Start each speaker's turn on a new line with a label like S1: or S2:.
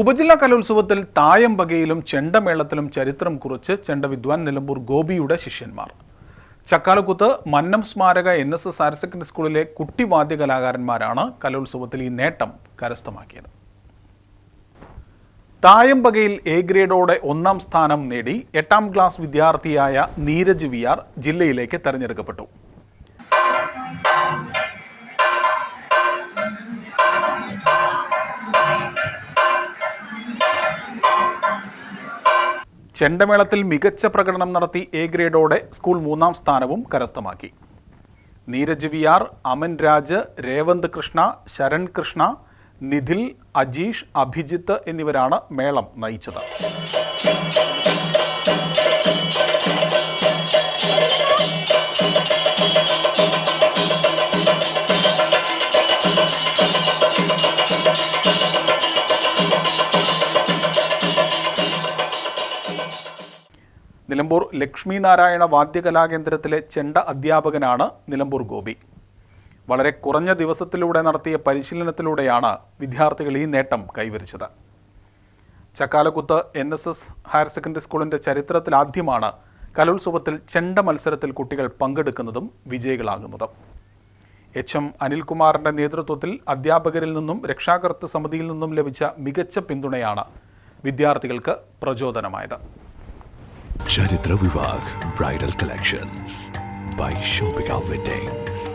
S1: ഉപജില്ലാ കലോത്സവത്തിൽ തായമ്പകയിലും ചെണ്ടമേളത്തിലും ചരിത്രം കുറിച്ച് ചെണ്ടവിദ്വാൻ നിലമ്പൂർ ഗോപിയുടെ ശിഷ്യന്മാർ. ചക്കാലക്കുത്ത് മന്നം സ്മാരക N S S higher secondary സ്കൂളിലെ കുട്ടിവാദ്യ കലാകാരന്മാരാണ് കലോത്സവത്തിൽ ഈ നേട്ടം കരസ്ഥമാക്കിയത്. തായമ്പകയിൽ എ ഗ്രേഡോടെ ഒന്നാം സ്ഥാനം നേടി എട്ടാം ക്ലാസ് വിദ്യാർത്ഥിയായ നീരജ് വിയാർ ജില്ലയിലേക്ക് തെരഞ്ഞെടുക്കപ്പെട്ടു. ചെണ്ടമേളത്തിൽ മികച്ച പ്രകടനം നടത്തി എ ഗ്രേഡോടെ സ്കൂൾ മൂന്നാം സ്ഥാനവും കരസ്ഥമാക്കി. നീരജ് വി ആർ അമൻ രാജ് രേവന്ത് കൃഷ്ണ ശരൺ കൃഷ്ണ നിധിൽ അജീഷ് അഭിജിത്ത് എന്നിവരാണ് മേളം നയിച്ചത്. നിലമ്പൂർ ലക്ഷ്മി നാരായണ വാദ്യകലാകേന്ദ്രത്തിലെ ചെണ്ട അധ്യാപകനാണ് നിലമ്പൂർ ഗോപി. വളരെ കുറഞ്ഞ ദിവസത്തിലൂടെ നടത്തിയ പരിശീലനത്തിലൂടെയാണ് വിദ്യാർത്ഥികൾ ഈ നേട്ടം കൈവരിച്ചത്. Chakkalakuth N S S higher secondary സ്കൂളിന്റെ ചരിത്രത്തിലാദ്യമാണ് കലോത്സവത്തിൽ ചെണ്ട മത്സരത്തിൽ കുട്ടികൾ പങ്കെടുക്കുന്നതും വിജയികളാകുന്നതും. എച്ച് എം അനിൽകുമാറിന്റെ നേതൃത്വത്തിൽ അധ്യാപകരിൽ നിന്നും രക്ഷാകർത്തൃ സമിതിയിൽ നിന്നും ലഭിച്ച മികച്ച പിന്തുണയാണ് വിദ്യാർത്ഥികൾക്ക് പ്രചോദനമായത്.
S2: ചരിത്ര വിഭാഗ് bridal collections by shopping weddings